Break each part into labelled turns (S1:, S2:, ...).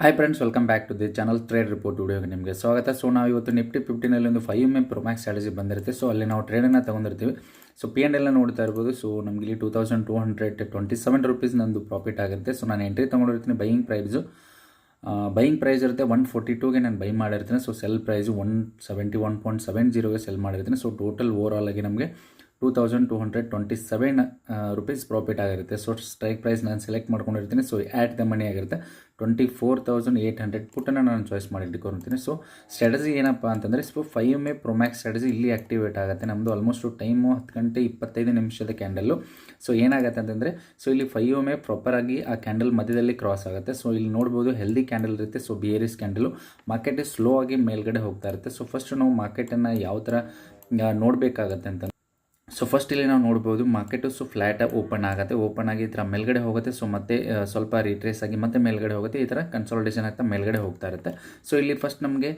S1: Hi friends welcome back to the channel trade report ವಿಡಿಯೋಗೆ ನಿಮಗೆ ಸ್ವಾಗತ. ಸೊ ನಾವು ಇವತ್ತು ನಿಫ್ಟಿ ಫಿಫ್ಟಿನಲ್ಲಿ ಒಂದು ಫೈವ್ ಎಂ ಪ್ರೊಮ್ಯಾಕ್ಸ್ ಸ್ಟ್ರಾಟಜಿ ಬಂದಿರುತ್ತೆ. ಸೊ ಅಲ್ಲಿ ನಾವು ಟ್ರೇಡನ್ನು ತೊಗೊಂಡಿರ್ತೀವಿ. ಸೊ ಪಿ ಎಂಡ್ ಎಲ್ಲ ನೋಡ್ತಾ ಇರ್ಬೋದು. ಸೊ ನಮಗೆ ಇಲ್ಲಿ two thousand two hundred twenty seven rupees ನಂದು ಪ್ರಾಫಿಟ್ ಆಗುತ್ತೆ. ಸೊ ನಾನು ಎಂಟ್ರಿ ತೊಗೊಂಡಿರ್ತೀನಿ ಬೈಯಿಂಗ್ ಪ್ರೈಸು ಬೈಯಿಂಗ್ ಪ್ರೈಸ್ ಇರುತ್ತೆ ಒನ್ ಫೋರ್ಟಿ ಟೂಗೆ ನಾನು ಬೈ ಮಾಡಿರ್ತೀನಿ. So sell price one seventy one point seven ಜೀರೋಗೆ sell ಮಾಡಿರ್ತೀನಿ. ಸೊ ಟೋಟಲ್ ಓವರ್ ಆಲ್ ಆಗಿ ನಮಗೆ two thousand two hundred twenty seven rupees profit ಆಗಿರುತ್ತೆ ಸೊ ಸ್ಟ್ರೈಕ್ ಪ್ರೈಸ್ ನಾನು select ಮಾಡ್ಕೊಂಡಿರ್ತೀನಿ. ಸೊ ಆ್ಯಟ್ ದ ಮನಿ ಆಗಿರುತ್ತೆ. Twenty four thousand eight hundred ಪುಟ್ಟನ್ನು ನಾನು choice ಮಾಡಿ ಇಟ್ಕೊಂಡಿರ್ತೀನಿ ಸೊ ಸ್ಟ್ರಾಟಜಿ ಏನಪ್ಪ ಅಂತಂದರೆ so five A promax strategy ಇಲ್ಲಿ ಆಕ್ಟಿವೇಟ್ ಆಗುತ್ತೆ. ನಮ್ಮದು ಆಲ್ಮೋಸ್ಟ್ ಟೈಮು ಹತ್ತು ಗಂಟೆ ಇಪ್ಪತ್ತೈದು ನಿಮಿಷದ ಕ್ಯಾಂಡಲ್ಲು ಸೊ ಏನಾಗುತ್ತೆ ಅಂತಂದರೆ ಸೊ ಇಲ್ಲಿ ಫೈವ್ ಎ ಪ್ರಾಪರಾಗಿ ಆ ಕ್ಯಾಂಡಲ್ ಮಧ್ಯದಲ್ಲಿ ಕ್ರಾಸ್ ಆಗುತ್ತೆ. ಸೊ ಇಲ್ಲಿ ನೋಡ್ಬೋದು ಹೆಲ್ದಿ ಕ್ಯಾಂಡಲ್ ಇರುತ್ತೆ. So bearish candle market slow ಆಗಿ ಮೇಲ್ಗಡೆ ಹೋಗ್ತಾ ಇರುತ್ತೆ. ಸೊ ಫಸ್ಟ್ ನಾವು ಮಾರ್ಕೆಟನ್ನು ಯಾವ ಥರ ನೋಡಬೇಕಾಗತ್ತೆ ಅಂತ ಸೊ ಫಸ್ಟ್ ಇಲ್ಲಿ ನಾವು ನೋಡ್ಬೋದು ಮಾರ್ಕೆಟು ಸೊ ಫ್ಲ್ಯಾಟ್ ಓಪನ್ ಆಗುತ್ತೆ. ಓಪನ್ ಆಗಿ ಈ ಥರ ಮೇಲ್ಗಡೆ ಹೋಗುತ್ತೆ. ಸೊ ಮತ್ತೆ ಸ್ವಲ್ಪ ರಿಟ್ರೇಸ್ ಆಗಿ ಮತ್ತೆ ಮೇಲ್ಗಡೆ ಹೋಗುತ್ತೆ. ಈ ಥರ ಕನ್ಸಾಲಿಡೇಷನ್ ಆಗ್ತಾ ಮೇಲ್ಗಡೆ ಹೋಗ್ತಾ ಇರುತ್ತೆ. ಸೊ ಇಲ್ಲಿ ಫಸ್ಟ್ ನಮಗೆ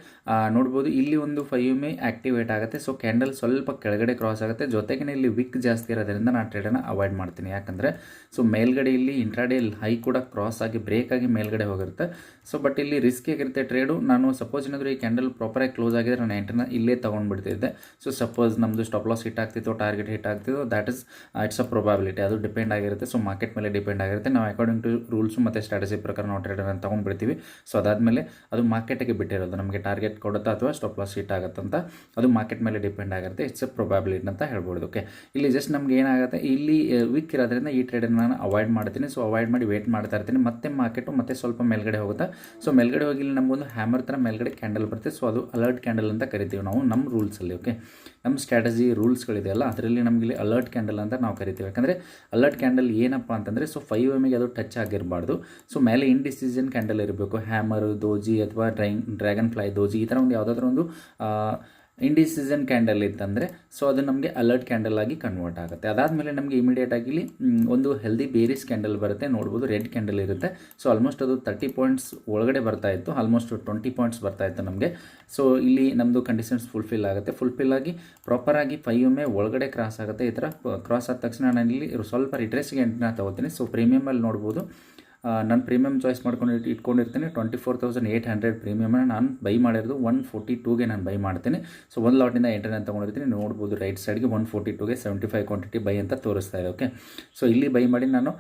S1: ನೋಡ್ಬೋದು ಇಲ್ಲಿ ಒಂದು ಫೈವ್ ಮೇ ಆಕ್ಟಿವೇಟ್ ಆಗುತ್ತೆ. ಸೊ ಕ್ಯಾಂಡಲ್ ಸ್ವಲ್ಪ ಕೆಳಗಡೆ ಕ್ರಾಸ್ ಆಗುತ್ತೆ. ಜೊತೆಗೆ ಇಲ್ಲಿ ವಿಕ್ ಜಾಸ್ತಿ ಇರೋದ್ರಿಂದ ನಾನು ಟ್ರೇಡನ್ನು ಅವಾಯ್ಡ್ ಮಾಡ್ತೀನಿ. ಯಾಕಂದರೆ ಸೊ ಮೇಲ್ಗಡೆ ಇಲ್ಲಿ ಇಂಟ್ರಾಡೇ ಹೈ ಕೂಡ ಕ್ರಾಸ್ ಆಗಿ ಬ್ರೇಕ್ ಆಗಿ ಮೇಲ್ಗಡೆ ಹೋಗಿರುತ್ತೆ. ಸೊ ಬಟ್ ಇಲ್ಲಿ ರಿಸ್ಕ್ ಆಗಿರುತ್ತೆ ಟ್ರೇಡು ನಾನು ಸಪೋಸ್ ಏನಾದರೂ ಈ ಕ್ಯಾಂಡಲ್ ಪ್ರಾಪರಾಗಿ ಕ್ಲೋಸ್ ಆಗಿದ್ರೆ ನಾನು ಎಂಟ್ರನ್ನ ಇಲ್ಲೇ ತೊಗೊಂಡ್ಬಿಡ್ತಿದ್ದೆ ಸೊ ಸಪೋಸ್ ನಮ್ಮದು ಸ್ಟಾಪ್ ಲಾಸ್ ಹಿಟ್ ಆಗ್ತಿತ್ತು ಟಾರ್ಗೆಟ್ ಹಿಟ್ ಆಗ್ತಿತ್ತು that is it's a probability ಅದು ಡಿಪೆಂಡ್ ಆಗಿರುತ್ತೆ ಸೊ ಮಾರ್ಕೆಟ್ ಮೇಲೆ ಡಿಪೆಂಡ್ ಆಗಿರುತ್ತೆ. ನಾವು ಅಕಾರ್ಡಿಂಗ್ ಟು ರೂಲ್ಸು ಮತ್ತು ಸ್ಟ್ರಾಟಜಿ ಪ್ರಕಾರ ನಾವು ಟ್ರೇಡನ್ನು ತೊಗೊಂಡ್ಬಿಡ್ತೀವಿ. ಸೊ ಅದಾದಮೇಲೆ ಅದು ಮಾರ್ಕೆಟಿಗೆ ಬಿಟ್ಟಿರೋದು. ನಮಗೆ ಟಾರ್ಗೆಟ್ ಕೊಡುತ್ತಾ ಅಥವಾ ಸ್ಟಾಪ್ ಲಾಸ್ ಹಿಟ್ ಆಗುತ್ತಂತ ಅದು ಮಾರ್ಕೆಟ್ ಮೇಲೆ ಡಿಪೆಂಡ್ ಆಗಿರುತ್ತೆ. ಇಟ್ಸ್ ಅ ಪ್ರೊಬಾಬಿಲಿಟಿ ಅಂತ ಹೇಳ್ಬೋದು. ಓಕೆ ಇಲ್ಲಿ ಜಸ್ಟ್ ನಮ್ಗೆ ಏನಾಗುತ್ತೆ, ಇಲ್ಲಿ ವೀಕ್ ಇರೋದ್ರಿಂದ ಈ ಟ್ರೇಡರ್ ನಾನು ಅವಾಯ್ಡ್ ಮಾಡ್ತೀನಿ. ಸೊ ಅವಾಯ್ಡ್ ಮಾಡಿ ವೇಟ್ ಮಾಡ್ತಾ ಇರ್ತೀನಿ. ಮತ್ತೆ ಮಾರ್ಕೆಟು ಮತ್ತೆ ಸ್ವಲ್ಪ ಮೇಲ್ಗಡೆ ಹೋಗುತ್ತೆ? ಸೊ ಮೇಲ್ಗಡೆ ಹೋಗಿ ಇಲ್ಲಿ ನಮಗೊಂದು ಹ್ಯಾಮರ್ ಥರ ಮೇಲ್ಗಡೆ ಕ್ಯಾಂಡಲ್ ಬರುತ್ತೆ. ಸೊ ಅದು ಅಲರ್ಟ್ ಕ್ಯಾಂಡಲ್ ಅಂತ ಕರಿತೀವಿ ನಾವು ನಮ್ಮ ರೂಲ್ಸಲ್ಲಿ ಓಕೆ ನಮ್ಮ ಸ್ಟ್ರಾಟಜಿ ರೂಲ್ಸ್ಗಳಿದೆಯಲ್ಲ ಅದರಲ್ಲಿ ನಮಗೆ ಇಲ್ಲಿ ಅಲರ್ಟ್ ಕ್ಯಾಂಡಲ್ ಅಂತ ನಾವು ಕರಿತೀವಿ. ಯಾಕಂದರೆ ಅಲರ್ಟ್ ಕ್ಯಾಂಡಲ್ ಏನಪ್ಪ ಅಂತಂದರೆ ಸೊ ಫೈವ್ ಎಮ್ಗೆ ಅದು ಟಚ್ ಆಗಿರಬಾರ್ದು. ಸೊ ಮೇಲೆ ಇಂಡಿಸಿಷನ್ ಕ್ಯಾಂಡಲ್ ಇರಬೇಕು. ಹ್ಯಾಮರ್ ದೋಜಿ ಅಥವಾ ಡ್ರೈ ಡ್ರ್ಯಾಗನ್ ಫ್ಲೈ ದೋಜಿ ಈ ಥರ ಒಂದು ಯಾವುದಾದ್ರೂ ಒಂದು ಇಂಡಿಸಿಷನ್ ಕ್ಯಾಂಡಲ್ ಇತ್ತಂದರೆ ಸೊ ಅದು ನಮಗೆ ಅಲರ್ಟ್ ಕ್ಯಾಂಡಲ್ ಆಗಿ ಕನ್ವರ್ಟ್ ಆಗುತ್ತೆ. ಅದಾದಮೇಲೆ ನಮಗೆ ಇಮಿಡಿಯೇಟ್ ಆಗಿ ಇಲ್ಲಿ ಒಂದು ಹೆಲ್ದಿ ಬೇರಿಸ್ ಕ್ಯಾಂಡಲ್ ಬರುತ್ತೆ, ನೋಡ್ಬೋದು ರೆಡ್ ಕ್ಯಾಂಡಲ್ ಇರುತ್ತೆ. ಸೊ ಆಲ್ಮೋಸ್ಟ್ ಅದು ತರ್ಟಿ ಪಾಯಿಂಟ್ಸ್ ಒಳಗಡೆ ಬರ್ತಾ ಇತ್ತು ಆಲ್ಮೋಸ್ಟ್ ಟ್ವೆಂಟಿ ಪಾಯಿಂಟ್ಸ್ ಬರ್ತಾ ಇತ್ತು ನಮಗೆ. ಸೊ ಇಲ್ಲಿ ನಮ್ಮದು ಕಂಡೀಷನ್ಸ್ ಫುಲ್ಫಿಲ್ ಆಗುತ್ತೆ. ಫುಲ್ಫಿಲ್ ಆಗಿ ಪ್ರಾಪರಾಗಿ ಫೈವ್ ಎಂ ಒಳಗಡೆ ಕ್ರಾಸ್ ಆಗುತ್ತೆ. ಈ ಥರ ಕ್ರಾಸ್ ಆದ ತಕ್ಷಣ ನಾನು ಇಲ್ಲಿ ಸ್ವಲ್ಪ ರಿಟ್ರೆಸ್ಗೆ ಎಂಟ್ನ ತಗೋತೀನಿ. ಸೊ ಪ್ರೀಮಿಯಮಲ್ಲಿ ನೋಡ್ಬೋದು. ನಾನು ಪ್ರೀಮಿಯಮ್ ಚಾಯ್ಸ್ ಮಾಡ್ಕೊಂಡು ಇಟ್- ಇಟ್ಕೊಂಡಿರ್ತೀನಿ. Twenty four thousand eight hundred ಪ್ರೀಮಿಯಮನ್ನು ನಾನು ಬೈ ಮಾಡಿರೋದು ಒನ್ ಫೋರ್ಟಿ ಟೂಗೆ ನಾನು ಬೈ ಮಾಡ್ತೀನಿ. ಸೊ ಒಂದು ಲಾಟಿಂದ ಎಂಟನೇ ತೊಗೊಂಡಿರ್ತೀನಿ. ನೋಡ್ಬೋದು ರೈಟ್ ಸೈಡ್ಗೆ ಒನ್ ಫೋರ್ಟಿ ಟೂಗೆ ಸೆವೆಂಟಿ ಫೈವ್ ಕ್ವಾಂಟಿಟಿ ಬೈ ಅಂತ ತೋರಿಸ್ತಾ ಇದೆ ಓಕೆ ಸೊ ಇಲ್ಲಿ ಬೈ ಮಾಡಿ ನಾನು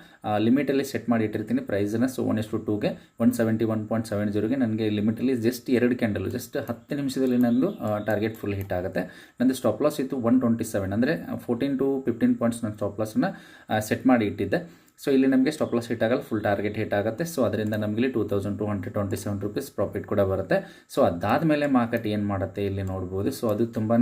S1: ಲಿಮಿಟಲ್ಲಿ ಸೆಟ್ ಮಾಡಿ ಇಟ್ಟಿರ್ತೀನಿ ಪ್ರೈಸನ್ನು ಸೊ ಒನ್ ಎಷ್ಟು ಟೂಗೆ one seventy one point seven ಜೀರೋಗೆ ನನಗೆ ಲಿಮಿಟಲ್ಲಿ ಜಸ್ಟ್ ಎರಡು ಕ್ಯಾಂಡಲ್ ಜಸ್ಟ್ ಹತ್ತು ನಿಮಿಷದಲ್ಲಿ ನಂದು ಟಾರ್ಗೆಟ್ ಫುಲ್ ಹಿಟ್ ಆಗುತ್ತೆ. ನಂದು ಸ್ಟಾಪ್ ಲಾಸ್ ಇತ್ತು ಒನ್ ಟ್ವೆಂಟಿ ಸೆವೆನ್ ಅಂದರೆ ಫೋರ್ಟೀನ್ ಟು ಫಿಫ್ಟೀನ್ ಪಾಯಿಂಟ್ಸ್ ನಾನು ಸ್ಟಾಪ್ ಲಾಸನ್ನು ಸೆಟ್ ಮಾಡಿ ಇಟ್ಟಿದ್ದೆ. ಸೊ ಇಲ್ಲಿ ನಮಗೆ ಸ್ಟಾಪ್ ಲಾಸ್ ಹಿಟ್ ಆಗಲ್ಲ ಫುಲ್ ಟಾರ್ಗೆಟ್ ಹಿಟ್ ಆಗುತ್ತೆ. ಸೊ ಅದರಿಂದ ನಮಗೆ ಟೂ ತೌಸಂಡ್ ಟು ಪ್ರಾಫಿಟ್ ಕೂಡ ಬರುತ್ತೆ. ಸೊ ಅದಾದಮೇಲೆ ಮಾರ್ಕೆಟ್ ಏನು ಮಾಡುತ್ತೆ ಇಲ್ಲಿ ನೋಡ್ಬೋದು. ಸೊ ಅದು ತುಂಬಾ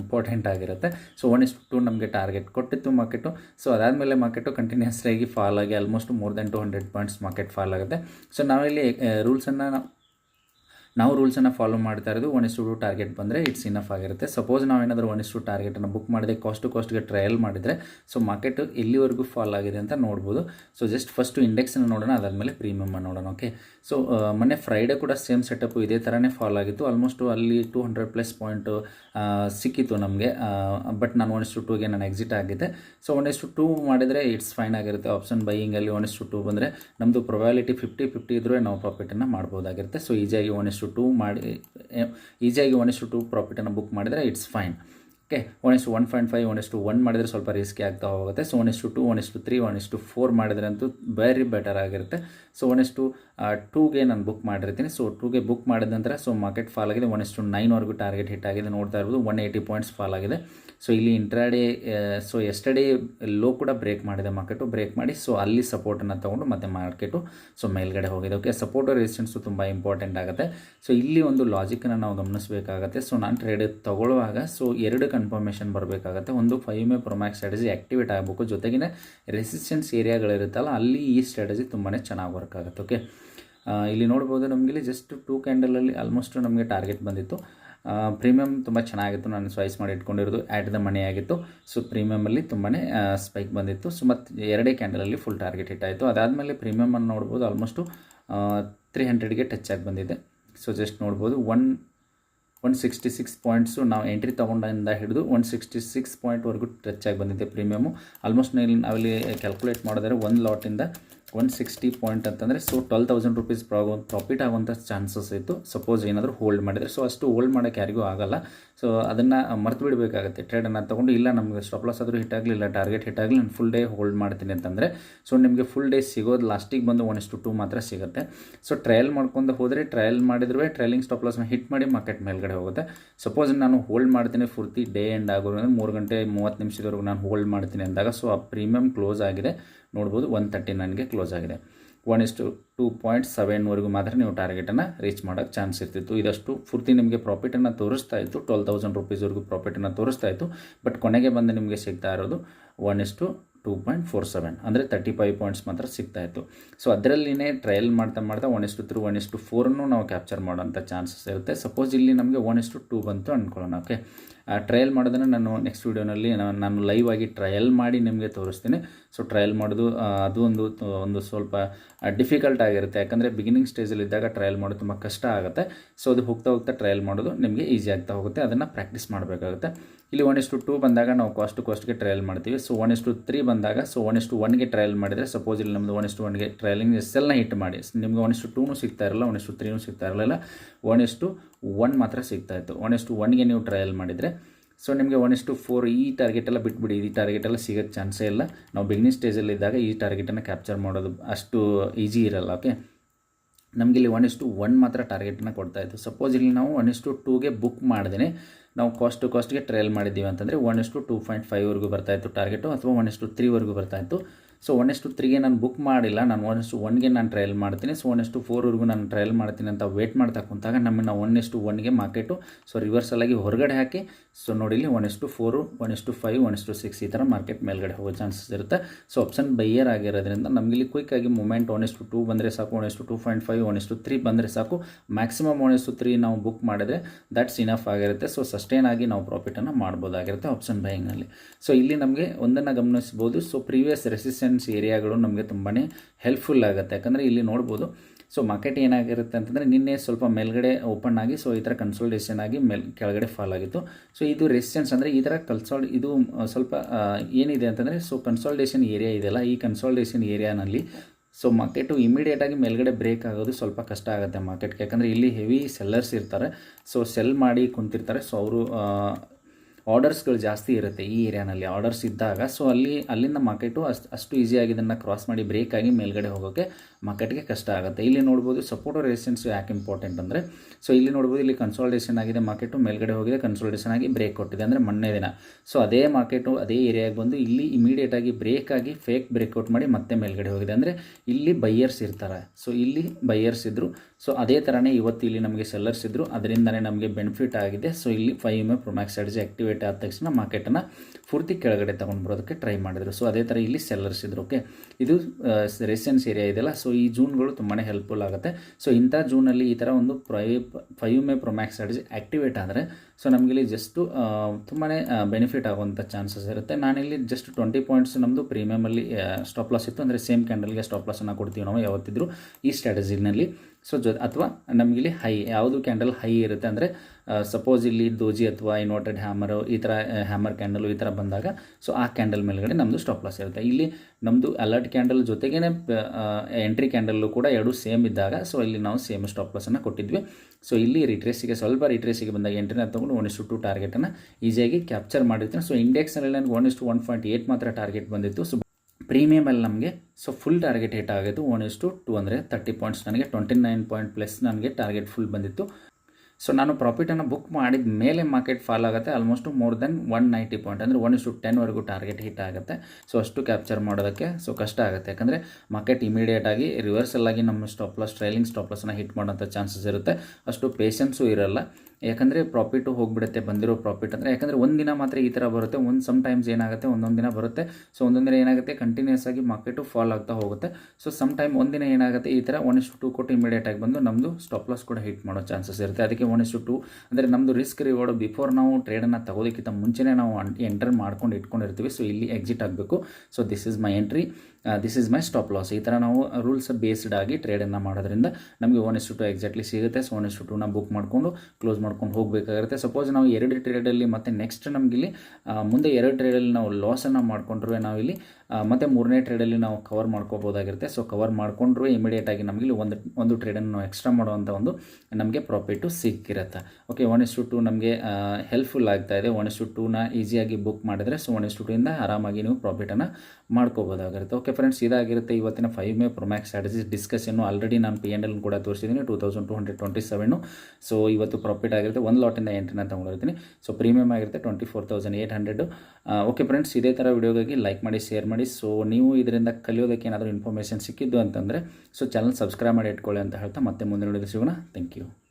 S1: ಇಂಪಾರ್ಟೆಂಟ್ ಆಗಿರುತ್ತೆ. ಸೊ ಒನ್ ಇಸ್ ಟು ನಮಗೆ ಟಾರ್ಗೆಟ್ ಕೊಟ್ಟಿತ್ತು ಮಾರ್ಕೆಟು ಸೊ ಅದಾದಮೇಲೆ ಮಾರ್ಕೆಟು ಕಂಟಿನ್ಯೂಸ್ ಆಗಿ ಫಾಲ್ ಆಗಿ almost more than two hundred points market fall ಆಗುತ್ತೆ. ಸೊ ನಾವಿಲ್ಲಿ ರೂಲ್ಸನ್ನು ರೂಲ್ಸನ್ನು ಫಾಲೋ ಮಾಡ್ತಾ ಇರೋದು ಒನ್ ಎಸ್ ಟು ಟಾರ್ಗೆಟ್ ಬಂದರೆ ಇಟ್ಸ್ ಇನಫ್ ಆಗಿರುತ್ತೆ. ಸಪೋಸ್ ನಾವೇನಾದರೂ ಒನ್ ಇಸ್ಟು ಟಾರ್ಗೆಟನ್ನು ಬುಕ್ ಮಾಡಿದೆ ಕಾಸ್ಟ್ ಟು ಕಾಸ್ಟ್ಗೆ ಟ್ರಯಲ್ ಮಾಡಿದರೆ ಸೊ ಮಾರ್ಕೆಟ್ ಎಲ್ಲಿವರೆಗೂ ಫಾಲ್ ಆಗಿದೆ ಅಂತ ನೋಡ್ಬೋದು. ಸೊ ಜಸ್ಟ್ ಫಸ್ಟು ಇಂಡೆಕ್ಸನ್ನು ನೋಡೋಣ, ಅದಾದಮೇಲೆ ಪ್ರೀಮಿಯಮ್ ನೋಡೋಣ ಓಕೆ ಸೊ ಮೊನ್ನೆ ಫ್ರೈಡೇ ಕೂಡ ಸೇಮ್ ಸೆಟಪ್ ಇದೇ ಥರನೇ ಫಾಲ್ ಆಗಿತ್ತು. ಆಲ್ಮೋಸ್ಟ್ ಅಲ್ಲಿ ಟೂ ಹಂಡ್ರೆಡ್ ಪ್ಲಸ್ ಪಾಯಿಂಟು ಸಿಕ್ಕಿತ್ತು ನಮಗೆ. ಬಟ್ ನಾನು ಒನ್ ಇಸ್ಟು ಟೂಗೆ ನಾನು ಎಕ್ಸಿಟ್ ಆಗಿದೆ so one is to two ಮಾಡಿದರೆ ಇಟ್ಸ್ ಫೈನ್ ಆಗಿರುತ್ತೆ. ಆಪ್ಷನ್ ಬೈಯಿಂಗಲ್ಲಿ ಒನ್ ಇಸ್ಟು ಟೂ ಬಂದರೆ ನಮ್ಮದು ಪ್ರೊಬಾಬಿಲಿಟಿ ಫಿಫ್ಟಿ ಫಿಫ್ಟಿ ಇದ್ರೂ ನಾವು ಪ್ರಾಫಿಟನ್ನು ಮಾಡ್ಬೋದಾಗಿರುತ್ತೆ. ಸೊ ಈಸಿಯಾಗಿ ಒನ್ ಇಸ್ಟು ಟೂ ಮಾಡಿ ಈಸಿಯಾಗಿ ಒನ್ ಇಸ್ಟು ಟು ಪ್ರಾಫಿಟನ್ನು ಬುಕ್ ಮಾಡಿದರೆ ಇಟ್ಸ್ ಫೈನ್. ಓಕೆ ಒನ್ ಎಷ್ಟು ಒನ್ ಪಾಯಿಂಟ್ ಫೈವ್, ಒನ್ ಎಷ್ಟು ಒನ್ ಮಾಡಿದರೆ ಸ್ವಲ್ಪ ರಿಸ್ಕಿ ಆಗ್ತಾ ಹೋಗುತ್ತೆ. ಸೊ ಒನ್ ಎಷ್ಟು two one two three one is to four ಮಾಡಿದ್ರೆ ಅಂತೂ ವೆರಿ ಬೆಟರ್ ಆಗಿರುತ್ತೆ. ಸೊ ಒನ್ ಎಷ್ಟು ಟೂಗೆ ನಾನು ಬುಕ್ ಮಾಡಿರ್ತೀನಿ. ಸೊ ಟೂಗೆ ಬುಕ್ ಮಾಡಿದ ನಂತರ ಸೊ ಮಾರ್ಕೆಟ್ ಫಾಲ್ ಆಗಿದೆ. ಒನ್ ಎಷ್ಟು ನೈನ್ವರೆಗೂ ಟಾರ್ಗೆಟ್ ಹಿಟ್ ಆಗಿದೆ. ನೋಡ್ತಾ ಇರ್ಬೋದು ಒನ್ ಏಯ್ಟಿ ಪಾಯಿಂಟ್ಸ್ ಫಾಲ್ ಆಗಿದೆ. ಸೊ ಇಲ್ಲಿ ಇಂಟ್ರಾಡೇ ಸೊ ಎಸ್ಟರ್ಡೇ ಲೋ ಕೂಡ ಬ್ರೇಕ್ ಮಾಡಿದೆ ಮಾರ್ಕೆಟು ಬ್ರೇಕ್ ಮಾಡಿ ಸೊ ಅಲ್ಲಿ ಸಪೋರ್ಟನ್ನು ತೊಗೊಂಡು ಮತ್ತೆ ಮಾರ್ಕೆಟು ಸೊ ಮೇಲ್ಗಡೆ ಹೋಗಿದೆ. ಓಕೆ ಸಪೋರ್ಟ್ ರೆಸಿಸ್ಟೆನ್ಸು ತುಂಬ ಇಂಪಾರ್ಟೆಂಟ್ ಆಗುತ್ತೆ. ಸೊ ಇಲ್ಲಿ ಒಂದು ಲಾಜಿಕನ್ನು ನಾವು ಗಮನಿಸಬೇಕಾಗತ್ತೆ. ಸೊ ನಾನು ಟ್ರೇಡ್ ತಗೊಳ್ಳುವಾಗ ಸೊ ಎರಡು ಕನ್ಫರ್ಮೇಷನ್ ಬರಬೇಕಾಗತ್ತೆ. ಒಂದು five EMA promax strategy activate ಆಗಬೇಕು. ಜೊತೆಗಿನ ರೆಸಿಸ್ಟೆನ್ಸ್ ಏರಿಯಾಗಳಿರುತ್ತಲ್ಲ ಅಲ್ಲಿ ಈ ಸ್ಟ್ರಾಟಜಿ ತುಂಬಾ ಚೆನ್ನಾಗಿ ವರ್ಕ್ ಆಗುತ್ತೆ ಓಕೆ ಇಲ್ಲಿ ನೋಡ್ಬೋದು ನಮಗೆ ಇಲ್ಲಿ ಜಸ್ಟ್ ಟೂ ಕ್ಯಾಂಡಲಲ್ಲಿ ಆಲ್ಮೋಸ್ಟ್ ನಮಗೆ ಟಾರ್ಗೆಟ್ ಬಂದಿತ್ತು. ಪ್ರೀಮಿಯಮ್ ತುಂಬ ಚೆನ್ನಾಗಿತ್ತು. ನಾನು ಸ್ವೈಸ್ ಮಾಡಿ ಇಟ್ಕೊಂಡಿರೋದು ಆ್ಯಟ್ ದ ಮನಿ ಆಗಿತ್ತು. ಸೊ ಪ್ರೀಮಿಯಮಲ್ಲಿ ತುಂಬಾ ಸ್ಪೈಕ್ ಬಂದಿತ್ತು. ಸೊ ಮತ್ತು ಎರಡೇ ಕ್ಯಾಂಡಲಲ್ಲಿ ಫುಲ್ ಟಾರ್ಗೆಟ್ ಹಿಟ್ ಆಯಿತು. ಅದಾದಮೇಲೆ ಪ್ರೀಮಿಯಮನ್ನು ನೋಡ್ಬೋದು ಆಲ್ಮೋಸ್ಟು ತ್ರೀ ಹಂಡ್ರೆಡ್ಗೆ ಟಚ್ ಆಗಿ ಬಂದಿದೆ. ಸೊ ಜಸ್ಟ್ ನೋಡ್ಬೋದು one one sixty six points ನಾವು ಎಂಟ್ರಿ ತೊಗೊಂಡಿಂದ ಹಿಡಿದು ಒನ್ ಸಿಕ್ಸ್ಟಿ ಸಿಕ್ಸ್ ಪಾಯಿಂಟ್ವರೆಗೂ ಟಚ್ ಆಗಿ ಬಂದಿದೆ ಪ್ರೀಮಿಯಮು ಆಲ್ಮೋಸ್ಟ್ ನಾವಿಲ್ಲಿ ಕ್ಯಾಲ್ಕುಲೇಟ್ ಮಾಡಿದರೆ ಒಂದು ಲಾಟಿಂದ ಒನ್ ಸಿಕ್ಸ್ಟಿ ಪಾಯಿಂಟ್ ಅಂತಂದರೆ so twelve thousand rupees profit ಆಗುವಂಥ ಚಾನ್ಸಸ್ ಇತ್ತು. ಸಪೋಸ್ ಏನಾದರೂ ಹೋಲ್ಡ್ ಮಾಡಿದರೆ ಸೊ ಅಷ್ಟು ಹೋಲ್ಡ್ ಮಾಡೋಕ್ಕೆ ಯಾರಿಗೂ ಆಗಲ್ಲ. ಸೊ ಅದನ್ನು ಮರ್ತು ಬಿಡಬೇಕಾಗುತ್ತೆ. ಟ್ರೇಡನ್ನು ತೊಗೊಂಡು, ಇಲ್ಲ ನಮಗೆ ಸ್ಟಾಪ್ ಲಾಸ್ ಆದರೂ ಹಿಟ್ ಆಗಲಿಲ್ಲ ಟಾರ್ಗೆಟ್ ಹಿಟ್ ಆಗಲಿ ನಾನು ಫುಲ್ ಡೇ ಹೋಲ್ಡ್ ಮಾಡ್ತೀನಿ ಅಂತಂದರೆ ಸೊ ನಿಮಗೆ ಫುಲ್ ಡೇ ಸಿಗೋದು ಲಾಸ್ಟಿಗೆ ಬಂದು ಒನ್ ಇಷ್ಟು ಟೂ ಮಾತ್ರ ಸಿಗುತ್ತೆ. ಸೊ ಟ್ರಯಲ್ ಮಾಡ್ಕೊಂಡು ಹೋದರೆ ಟ್ರಯಲ್ ಮಾಡಿದ್ರೆ ಟ್ರೈಲಿಂಗ್ ಸ್ಟಾಪ್ ಲಾಸ್ನ ಹಿಟ್ ಮಾಡಿ ಮಾರ್ಕೆಟ್ ಮೇಲ್ಗಡೆ ಹೋಗುತ್ತೆ. ಸಪೋಸ್ ನಾನು ಹೋಲ್ಡ್ ಮಾಡ್ತೀನಿ ಪೂರ್ತಿ ಡೇ ಎಂಡ್ ಆಗೋದ್ರಿಂದ ಮೂರು ಗಂಟೆ ಮೂವತ್ತು ನಿಮಿಷದವರೆಗೂ ನಾನು ಹೋಲ್ಡ್ ಮಾಡ್ತೀನಿ ಅಂದಾಗ ಸೊ ಆ ಪ್ರೀಮಿಯಂ ಕ್ಲೋಸ್ ಆಗಿದೆ. ನೋಡ್ಬೋದು ಒನ್ ತರ್ಟಿ ನನಗೆ ಕ್ಲೋಸ್ ಆಗಿದೆ. One is to two point ಸೆವೆನ್ವರೆಗೂ ಮಾತ್ರ ನೀವು ಟಾರ್ಗೆಟನ್ನು ರೀಚ್ ಮಾಡೋಕ್ಕೆ ಚಾನ್ಸ್ ಇರ್ತಿತ್ತು. ಇದಷ್ಟು ಪೂರ್ತಿ ನಿಮಗೆ ಪ್ರಾಫಿಟನ್ನು ತೋರಿಸ್ತಾ ಇತ್ತು. ಟ್ವೆಲ್ ತೌಸಂಡ್ ರುಪೀಸ್ವರೆಗೂ ಪ್ರಾಫಿಟನ್ನು ತೋರಿಸ್ತಾ ಇತ್ತು. ಬಟ್ ಕೊನೆಗೆ ಬಂದು ನಿಮಗೆ ಸಿಗ್ತಾ ಇರೋದು one is to two point four seven ಅಂದರೆ ತರ್ಟಿ ಫೈವ್ ಪಾಯಿಂಟ್ಸ್ ಮಾತ್ರ ಸಿಗ್ತಾ ಇತ್ತು. ಸೊ ಅದರಲ್ಲಿನೇ ಟ್ರಯಲ್ ಮಾಡ್ತಾ ಮಾಡ್ತಾ one is to three one is to ಫೋರನ್ನು ನಾವು ಕ್ಯಾಪ್ಚರ್ ಮಾಡೋಂಥ ಚಾನ್ಸಸ್ ಇರುತ್ತೆ. ಸಪೋಸ್ ಇಲ್ಲಿ ನಮಗೆ ಒನ್ ಇಸ್ಟು ಟೂ ಬಂತು ಅಂದ್ಕೊಳ್ಳೋಣ ಓಕೆ ಟ್ರಯಲ್ ಮಾಡೋದನ್ನು ನಾನು ನೆಕ್ಸ್ಟ್ ವೀಡಿಯೋನಲ್ಲಿ ನಾನು ಲೈವ್ ಆಗಿ ಟ್ರಯಲ್ ಮಾಡಿ ನಿಮಗೆ ತೋರಿಸ್ತೀನಿ. ಸೊ ಟ್ರಯಲ್ ಮಾಡೋದು ಅದು ಒಂದು ಒಂದು ಸ್ವಲ್ಪ ಡಿಫಿಕಲ್ಟ್ ಆಗಿರುತ್ತೆ. ಯಾಕಂದರೆ ಬಿಗಿನಿಂಗ್ ಸ್ಟೇಜಲ್ಲಿ ಇದ್ದಾಗ ಟ್ರಯಲ್ ಮಾಡೋದು ತುಂಬ ಕಷ್ಟ ಆಗುತ್ತೆ. ಸೊ ಅದು ಹೋಗ್ತಾ ಹೋಗ್ತಾ ಟ್ರಯಲ್ ಮಾಡೋದು ನಿಮಗೆ ಈಸಿ ಆಗ್ತಾ ಹೋಗುತ್ತೆ. ಅದನ್ನು ಪ್ರಾಕ್ಟೀಸ್ ಮಾಡಬೇಕಾಗುತ್ತೆ. ಇಲ್ಲಿ ಒನ್ ಇಸ್ಟು ಟೂ ಬಂದಾಗ ನಾವು ಕಾಸ್ಟ್ ಟು ಕಾಸ್ಟ್ಗೆ ಟ್ರಯಲ್ ಮಾಡ್ತೀವಿ. ಸೊ ಒನ್ ಇಸ್ಟು ತ್ರೀ ಬಂದಾಗ ಸೊ ಒನ್ ಇಸ್ಟು ಒನ್ಗೆ ಟ್ರಯಲ್ ಮಾಡಿದರೆ ಸಪೋಸ್ ಇಲ್ಲಿ ನಮ್ಮದು ಒನ್ ಇಸ್ಟು ಒನ್ಗೆ ಟ್ರಯಲಿಂಗ್ ಎಸ್ ಎಲ್ನ ಹಿಟ್ ಮಾಡಿ. ನಿಮಗೆ ಒನ್ ಇಸ್ಟು ಟೂನು ಸಿಗ್ತಾ ಇರಲ್ಲ ಒನ್ ಇಷ್ಟು ತ್ರೀನೂ ಸಿಗ್ತಾ ಇರಲಿಲ್ಲ. ಒನ್ ಇಸ್ಟು ಒನ್ ಮಾತ್ರ ಸಿಗ್ತಾ ಇತ್ತು. ಒನ್ ಇಸ್ಟು ಒನ್ಗೆ ನೀವು ಟ್ರಯಲ್ ಮಾಡಿದರೆ ಸೊ ನಿಮಗೆ ಒನ್ ಇಸ್ಟು ಫೋರ್ ಈ ಟಾರ್ಗೆಟ್ ಎಲ್ಲ ಬಿಟ್ಬಿಡಿ. ಈ ಟಾರ್ಗೆಟೆಲ್ಲ ಸಿಗೋ ಚಾನ್ಸೇ ಇಲ್ಲ. ನಾವು ಬಿಗ್ನಿಂಗ್ ಸ್ಟೇಜಲ್ಲಿದ್ದಾಗ ಈ ಟಾರ್ಗೆಟನ್ನು ಕ್ಯಾಪ್ಚರ್ ಮಾಡೋದು ಅಷ್ಟು ಈಸಿ ಇರಲ್ಲ ಓಕೆ ನಮಗೆ ಇಲ್ಲಿ ಒನ್ ಇಸ್ಟು ಒನ್ ಮಾತ್ರ ಟಾರ್ಗೆಟನ್ನು ಕೊಡ್ತಾ ಇತ್ತು ಸಪೋಸ್ ಇಲ್ಲಿ ನಾವು ಒನ್ ಇಸ್ಟು ಟೂಗೆ ಬುಕ್ ಮಾಡಿದ್ರೆ ನಾವು ಕಾಸ್ಟ್ ಟು ಕಾಸ್ಟ್ಗೆ ಟ್ರಯಲ್ ಮಾಡಿದ್ದೀವಿ ಅಂತಂದರೆ one is to two point ಫೈವ್ವರೆಗೂ ಬರ್ತಾಯಿತ್ತು ಟಾರ್ಗೆಟು ಅಥವಾ ಒನ್ ಇಸ್ಟು ತ್ರೀವರೆಗೂ ಬರ್ತಾ ಇತ್ತು. ಸೊ ಒನ್ ಇಸ್ಟು ತ್ರೀಗೆ ನಾನು ಬುಕ್ ಮಾಡಿಲ್ಲ ನಾನು ಒನ್ ಇಸ್ಟು ಒನ್ಗೆ ನಾನು ಟ್ರಯಲ್ ಮಾಡ್ತೀನಿ ಸೊ ಒನ್ ಇಸ್ಟು ಫೋರ್ವರೆಗೂ ನಾನು ಟ್ರಯಲ್ ಮಾಡ್ತೀನಿ ಅಂತ ವೇಟ್ ಮಾಡ್ತಾ ಕುಂತಾಗ ನಮ್ಮನ್ನು ಒನ್ ಇಸ್ಟು ಒನ್ಗೆ ಮಾರ್ಕೆಟು ಸೊ ರಿವರ್ಸಲ್ ಆಗಿ ಹೊರಗಡೆ ಹಾಕಿ ಸೊ ನೋಡಿ ಇಲ್ಲಿ one is to four one is to five one is to six ಈ ಥರ ಮಾರ್ಕೆಟ್ ಮೇಲ್ಗಡೆ ಹೋಗೋ ಚಾನ್ಸಸ್ ಇರುತ್ತೆ ಸೊ ಆಪ್ಷನ್ ಬೈಯರ್ ಆಗಿರೋದ್ರಿಂದ ನಮಗೆ ಇಲ್ಲಿ ಕ್ವಿಕ್ ಆಗಿ ಮೂಮೆಂಟ್ ಒನ್ ಇಸ್ಟು ಟೂ ಬಂದರೆ ಸಾಕು one is to two point five one is to three ಬಂದರೆ ಸಾಕು maximum one is to three ನಾವು ಬುಕ್ ಮಾಡಿದ್ರೆ ದಟ್ಸ್ ಇನಫ್ ಆಗಿರುತ್ತೆ ಸೊ ಸಸ್ಟೈನ್ ಆಗಿ ನಾವು ಪ್ರಾಫಿಟನ್ನು ಮಾಡ್ಬೋದಾಗಿರುತ್ತೆ ಆಪ್ಷನ್ ಬೈಯಿಂಗ್ನಲ್ಲಿ ಸೊ ಇಲ್ಲಿ ನಮಗೆ ಒಂದನ್ನು ಗಮನಿಸ್ಬೋದು ಸೊ ಪ್ರೀವಿಯಸ್ ಏರಿಯಾಗಳು ನಮಗೆ ತುಂಬಾ ಹೆಲ್ಪ್ಫುಲ್ ಆಗುತ್ತೆ. ಯಾಕಂದರೆ ಇಲ್ಲಿ ನೋಡ್ಬೋದು ಸೊ ಮಾರ್ಕೆಟ್ ಏನಾಗಿರುತ್ತೆ ಅಂತಂದರೆ ನಿನ್ನೆ ಸ್ವಲ್ಪ ಮೇಲ್ಗಡೆ ಓಪನ್ ಆಗಿ ಸೊ ಈ ಥರ ಕನ್ಸಲ್ಟೇಷನ್ ಆಗಿ ಮೇಲ್, ಕೆಳಗಡೆ ಫಾಲ್ ಆಗಿತ್ತು. ಸೊ ಇದು ರೆಸಿಸ್ಟೆನ್ಸ್ ಅಂದರೆ ಈ ಥರ ಕನ್ಸಲ್ಟ್ ಇದು ಸ್ವಲ್ಪ ಏನಿದೆ ಅಂತಂದರೆ ಸೊ ಕನ್ಸಲ್ಟೇಷನ್ ಏರಿಯಾ ಇದೆಯಲ್ಲ, ಈ ಕನ್ಸಲ್ಟೇಷನ್ ಏರಿಯಾನಲ್ಲಿ ಸೊ ಮಾರ್ಕೆಟು ಇಮಿಡಿಯೇಟಾಗಿ ಮೇಲ್ಗಡೆ ಬ್ರೇಕ್ ಆಗೋದು ಸ್ವಲ್ಪ ಕಷ್ಟ ಆಗುತ್ತೆ ಮಾರ್ಕೆಟ್ಗೆ ಯಾಕಂದರೆ ಇಲ್ಲಿ ಹೆವಿ ಸೆಲ್ಲರ್ಸ್ ಇರ್ತಾರೆ ಸೊ ಸೆಲ್ ಮಾಡಿ ಕುಂತಿರ್ತಾರೆ ಸೊ ಅವರು ಆರ್ಡರ್ಸ್ಗಳು ಜಾಸ್ತಿ ಇರುತ್ತೆ ಈ ಏರಿಯಾನಲ್ಲಿ ಆರ್ಡರ್ಸ್ ಇದ್ದಾಗ. ಸೊ ಅಲ್ಲಿ, ಅಲ್ಲಿಂದ ಮಾರ್ಕೆಟು ಅಷ್ಟು ಅಷ್ಟು ಈಸಿಯಾಗಿ ಇದನ್ನು ಕ್ರಾಸ್ ಮಾಡಿ ಬ್ರೇಕ್ ಆಗಿ ಮೇಲ್ಗಡೆ ಹೋಗೋಕ್ಕೆ ಮಾರ್ಕೆಟ್ಗೆ ಕಷ್ಟ ಆಗುತ್ತೆ. ಇಲ್ಲಿ ನೋಡ್ಬೋದು ಸಪೋರ್ಟ್ ರೆಸಿಸ್ಟೆನ್ಸ್ ಯಾಕೆ ಇಂಪಾರ್ಟೆಂಟ್ ಅಂದರೆ ಸೊ ಇಲ್ಲಿ ನೋಡ್ಬೋದು ಇಲ್ಲಿ ಕನ್ಸಾಲ್ಟೇಷನ್ ಆಗಿದೆ ಮಾರ್ಕೆಟು, ಮೇಲ್ಗಡೆ ಹೋಗಿದೆ ಕನ್ಸಾಲ್ಟೇಷನ್ ಆಗಿ ಬ್ರೇಕ್ ಕೊಟ್ಟಿದೆ ಅಂದರೆ ಮೊನ್ನೆ ದಿನ. ಸೊ ಅದೇ ಮಾರ್ಕೆಟು, ಅದೇ ಏರಿಯಾಗೆ ಬಂದು ಇಲ್ಲಿ ಇಮಿಡಿಯೇಟ್ ಆಗಿ ಬ್ರೇಕ್ ಆಗಿ ಫೇಕ್ ಬ್ರೇಕ್ಔಟ್ ಮಾಡಿ ಮತ್ತೆ ಮೇಲ್ಗಡೆ ಹೋಗಿದೆ ಅಂದರೆ ಇಲ್ಲಿ ಬೈಯರ್ಸ್ ಇರ್ತಾರೆ. ಸೊ ಇಲ್ಲಿ ಬೈಯರ್ಸ್ ಇದ್ದರು ಸೊ ಅದೇ ಥರನೇ ಇವತ್ತು ಇಲ್ಲಿ ನಮಗೆ ಸೆಲ್ಲರ್ಸ್ ಇದ್ದರು ಅದರಿಂದನೇ ನಮಗೆ ಬೆನಿಫಿಟ್ ಆಗಿದೆ. ಸೊ ಇಲ್ಲಿ five M A ProMax strategy activate ಆದ ತಕ್ಷಣ ಮಾರ್ಕೆಟನ್ನು ಪೂರ್ತಿ ಕೆಳಗಡೆ ತೊಗೊಂಡು ಬರೋದಕ್ಕೆ ಟ್ರೈ ಮಾಡಿದರು. ಸೊ ಅದೇ ಥರ ಇಲ್ಲಿ ಸೆಲ್ಲರ್ಸ್ ಇದ್ದರು ಓಕೆ ಇದು ರೆಸಿಡೆನ್ಸ್ ಏರಿಯಾ ಇದೆಯಲ್ಲ. ಸೊ ಈ ಜೂನ್ಗಳು ತುಂಬಾ ಹೆಲ್ಪ್ಫುಲ್ ಆಗುತ್ತೆ. ಸೊ ಇಂಥ ಜೂನಲ್ಲಿ ಈ ಥರ ಒಂದು ಪ್ರೈ five A ProMax strategy activate ಆದರೆ ಸೊ ನಮಗಿಲ್ಲಿ ಜಸ್ಟು ತುಂಬಾ ಬೆನಿಫಿಟ್ ಆಗುವಂಥ ಚಾನ್ಸಸ್ ಇರುತ್ತೆ. ನಾನಿಲ್ಲಿ ಜಸ್ಟ್ ಟ್ವೆಂಟಿ ಪಾಯಿಂಟ್ಸ್ ನಮ್ಮದು ಪ್ರೀಮಿಯಮಲ್ಲಿ ಸ್ಟಾಪ್ ಲಾಸ್ ಇತ್ತು. ಅಂದರೆ ಸೇಮ್ ಕ್ಯಾಂಡಲ್ಗೆ ಸ್ಟಾಪ್ ಲಾಸನ್ನು ಕೊಡ್ತೀವಿ ನಾವು ಯಾವತ್ತಿದ್ರು ಈ ಸ್ಟ್ರಾಟಜಿನಲ್ಲಿ ಸೊ ಜೊ ಅಥವಾ ನಮಗಿಲ್ಲಿ ಹೈ, ಯಾವುದು ಕ್ಯಾಂಡಲ್ ಹೈ ಇರುತ್ತೆ ಅಂದರೆ ಸಪೋಸ್ ಇಲ್ಲಿ ದೋಜಿ ಅಥವಾ ಇನ್ವರ್ಟೆಡ್ ಹ್ಯಾಮರು ಈ ಥರ ಹ್ಯಾಮರ್ ಕ್ಯಾಂಡಲು ಈ ಥರ ಬಂದಾಗ ಸೊ ಆ ಕ್ಯಾಂಡಲ್ ಮೇಲ್ಗಡೆ ನಮ್ಮದು ಸ್ಟಾಪ್ ಲಾಸ್ ಇರುತ್ತೆ. ಇಲ್ಲಿ ನಮ್ಮದು ಅಲರ್ಟ್ ಕ್ಯಾಂಡಲ್ ಜೊತೆಗೇ ಎಂಟ್ರಿ ಕ್ಯಾಂಡಲ್ಲು ಕೂಡ ಎರಡು ಸೇಮ್ ಇದ್ದಾಗ ಸೊ ಇಲ್ಲಿ ನಾವು ಸೇಮ್ ಸ್ಟಾಪ್ ಲಾಸನ್ನು ಕೊಟ್ಟಿದ್ವಿ. ಸೊ ಇಲ್ಲಿ ರಿಟ್ರೇಸಿಗೆ ಸ್ವಲ್ಪ ರಿಟ್ರೇಸಿಗೆ ಬಂದಾಗ ಎಂಟ್ರಿನ ತೊಗೊಂಡು ಒನ್ ಇಷ್ಟು ಟು ಟಾರ್ಗೆಟನ್ನು ಈಸಿಯಾಗಿ ಕ್ಯಾಪ್ಚರ್ ಮಾಡಿರ್ತೀನಿ. ಸೊ ಇಂಡೆಕ್ಸ್ನಲ್ಲಿ ನನಗೆ one is to one point eight ಮಾತ್ರ ಟಾರ್ಗೆಟ್ ಬಂದಿತ್ತು. ಸೊ ಪ್ರೀಮಿಯಮಲ್ಲಿ ನಮಗೆ ಸೊ ಫುಲ್ ಟಾರ್ಗೆಟ್ ಹಿಟ್ ಆಗಿತ್ತು ಒನ್ ಇಸ್ ಟು ಅಂದರೆ ತರ್ಟಿ ಪಾಯಿಂಟ್ಸ್ ನನಗೆ ಟ್ವೆಂಟಿ ನೈನ್ ಪಾಯಿಂಟ್ ಪ್ಲಸ್ ನನಗೆ ಟಾರ್ಗೆಟ್ ಫುಲ್ ಬಂದಿತ್ತು. ಸೊ ನಾನು ಪ್ರಾಫಿಟನ್ನು ಬುಕ್ ಮಾಡಿದ ಮೇಲೆ ಮಾರ್ಕೆಟ್ ಫಾಲ್ ಆಗುತ್ತೆ almost more than one ninety point ಅಂದರೆ ಒನ್ ಇಸ್ಟು ಟೆನ್ವರೆಗೂ ಟಾರ್ಗೆಟ್ ಹಿಟ್ ಆಗುತ್ತೆ. ಸೊ ಅಷ್ಟು ಕ್ಯಾಪ್ಚರ್ ಮಾಡೋದಕ್ಕೆ ಸೊ ಕಷ್ಟ ಆಗುತ್ತೆ. ಯಾಕಂದರೆ ಮಾರ್ಕೆಟ್ ಇಮಿಡಿಯೇಟ್ ಆಗಿ ರಿವರ್ಸಲ್ ಆಗಿ ನಮ್ಮ ಸ್ಟಾಪ್ ಲಾಸ್ ಟ್ರೈಲಿಂಗ್ ಸ್ಟಾಪ್ ಲಾಸನ್ನು ಹಿಟ್ ಮಾಡೋಂಥ ಚಾನ್ಸಸ್ ಇರುತ್ತೆ. ಅಷ್ಟು ಪೇಷನ್ಸು ಇರಲ್ಲ. ಯಾಕಂದರೆ ಪ್ರಾಫಿಟು ಹೋಗ್ಬಿಡುತ್ತೆ, ಬಂದಿರೋ ಪ್ರಾಫಿಟ್ ಅಂದರೆ. ಯಾಕಂದರೆ ಒಂದು ದಿನ ಮಾತ್ರ ಈ ಥರ ಬರುತ್ತೆ, ಒಂದು ಸಮ್ ಟೈಮ್ಸ್ ಏನಾಗುತ್ತೆ, ಒಂದೊಂದು ದಿನ ಬರುತ್ತೆ. ಸೊ ಒಂದೊಂದು ದಿನ ಏನಾಗುತ್ತೆ ಕಂಟಿನ್ಯೂಸ್ ಆಗಿ ಮಾರ್ಕೆಟು ಫಾಲ್ ಆಗ್ತಾ ಹೋಗುತ್ತೆ. ಸೊ ಸಮ್ ಟೈಮ್ ಒಂದಿನ ಏನಾಗುತ್ತೆ, ಈ ಥರ ಒನ್ ಇಷ್ಟು ಟೂ ಕೊಟ್ಟು ಇಮಿಡಿಯೇಟ್ ಆಗಿ ಬಂದು ನಮ್ಮದು ಸ್ಟಾಪ್ ಲಾಸ್ ಕೂಡ ಹಿಟ್ ಮಾಡೋ ಚಾನ್ಸಸ್ ಇರುತ್ತೆ. ಅದಕ್ಕೆ ಒನ್ ಇಷ್ಟು ಟು ಅಂದರೆ ನಮ್ಮದು ರಿಸ್ಕ್ ರಿವಾರ್ಡ್ ಬಿಫೋರ್ ನಾವು ಟ್ರೇಡನ್ನು ತಗೋದಕ್ಕಿಂತ ಮುಂಚೆನೇ ನಾವು ಎಂಟರ್ ಮಾಡ್ಕೊಂಡು ಇಟ್ಕೊಂಡಿರ್ತೀವಿ. ಸೊ ಇಲ್ಲಿ ಎಕ್ಸಿಟ್ ಆಗಬೇಕು. So this is my entry this is my stop loss ಈ ಥರ ನಾವು ರೂಲ್ಸ್ ಬೇಸ್ಡ್ ಆಗಿ ಟ್ರೇಡನ್ನು ಮಾಡೋದ್ರಿಂದ ನಮಗೆ one is to two exactly ಸಿಗುತ್ತೆ. ಸೊ ಒನ್ ಇಸ್ಟು ಟೂನ ಬುಕ್ ಮಾಡಿಕೊಂಡು ಕ್ಲೋಸ್ ಮಾಡ್ಕೊಂಡು ಹೋಗಬೇಕಾಗುತ್ತೆ. ಸಪೋಸ್ ನಾವು ಎರಡು ಟ್ರೇಡಲ್ಲಿ ಮತ್ತೆ ನೆಕ್ಸ್ಟ್ ನಮಗಿಲ್ಲಿ ಮುಂದೆ ಎರಡು ಟ್ರೇಡಲ್ಲಿ ನಾವು ಲಾಸನ್ನು ಮಾಡಿಕೊಂಡ್ರೆ ನಾವಿಲ್ಲಿ ಮತ್ತೆ ಮೂರನೇ ಟ್ರೇಡಲ್ಲಿ ನಾವು ಕವರ್ ಮಾಡ್ಕೋಬೋದಾಗಿರುತ್ತೆ. ಸೊ ಕವರ್ ಮಾಡಿಕೊಂಡ್ರು ಇಮಿಡಿಯೇಟಾಗಿ ನಮಗೆ ನಮಗಿಲ್ಲಿ ಒಂದು ಒಂದು ಟ್ರೇಡನ್ನು ನಾವು ಎಕ್ಸ್ಟ್ರಾ ಮಾಡುವಂಥ ಒಂದು ನಮಗೆ profit ಸಿಕ್ಕಿರುತ್ತೆ. Okay one is to two ನಮಗೆ ಹೆಲ್ಪ್ಫುಲ್ ಆಗ್ತಾ ಇದೆ. ಒನ್ ಇಸ್ಟು ಟೂನ ಈಸಿಯಾಗಿ ಬುಕ್ ಮಾಡಿದ್ರೆ ಸೊ ಒನ್ ಇಸ್ಟು ಟೂಯಿಂದ ಆರಾಮಾಗಿ ನೀವು ಪ್ರಾಫಿಟನ್ನು ಮಾಡ್ಕೋಬೋದಾಗಿರುತ್ತೆ. ಓಕೆ ಫ್ರೆಂಡ್ಸ್, ಇದಾಗಿರುತ್ತೆ ಇವತ್ತಿನ ಫೈವ್ ಮೇ ಪ್ರೊಮ್ಯಾಕ್ಸ್ ಸ್ಟ್ರಾಟಜಿ ಡಿಸ್ಕಷನ್ನು ಆಲ್ರೆಡಿ ನಾನು ಪಿ ಎನ್ ಎಲ್ ಕೂಡ ತೋರಿಸಿದ್ದೀನಿ two thousand two hundred twenty seven so ಇವತ್ತು ಪ್ರಾಫಿಟ್ ಆಗಿರುತ್ತೆ, ಒಂದು ಲಾಟಿಂದ ಎಂಟನ್ನ ತೊಗೊಂಡಿರ್ತೀನಿ. ಸೊ ಪ್ರೀಮಿಯಮ್ ಆಗಿರುತ್ತೆ twenty four thousand eight hundred okay friends ಇದೇ ಥರ ವಿಡಿಯೋಗಾಗಿ ಲೈಕ್ ಮಾಡಿ ಶೇರ್ ಮಾಡಿ. ಸೊ ನೀವು ಇದರಿಂದ ಕಲಿಯೋದಕ್ಕೆ ಏನಾದರೂ ಇನ್ಫಾರ್ಮೇಷನ್ ಸಿಕ್ಕಿದ್ದು ಅಂತಂದರೆ ಸೊ ಚಾನಲ್ ಸಬ್ಸ್ಕ್ರೈಬ್ ಮಾಡಿ ಇಟ್ಕೊಳ್ಳಿ ಅಂತ ಹೇಳ್ತಾ ಮತ್ತೆ ಮುಂದಿನ ವಿಡಿಯೋದಲ್ಲಿ ಸಿಗೋಣ. Thank you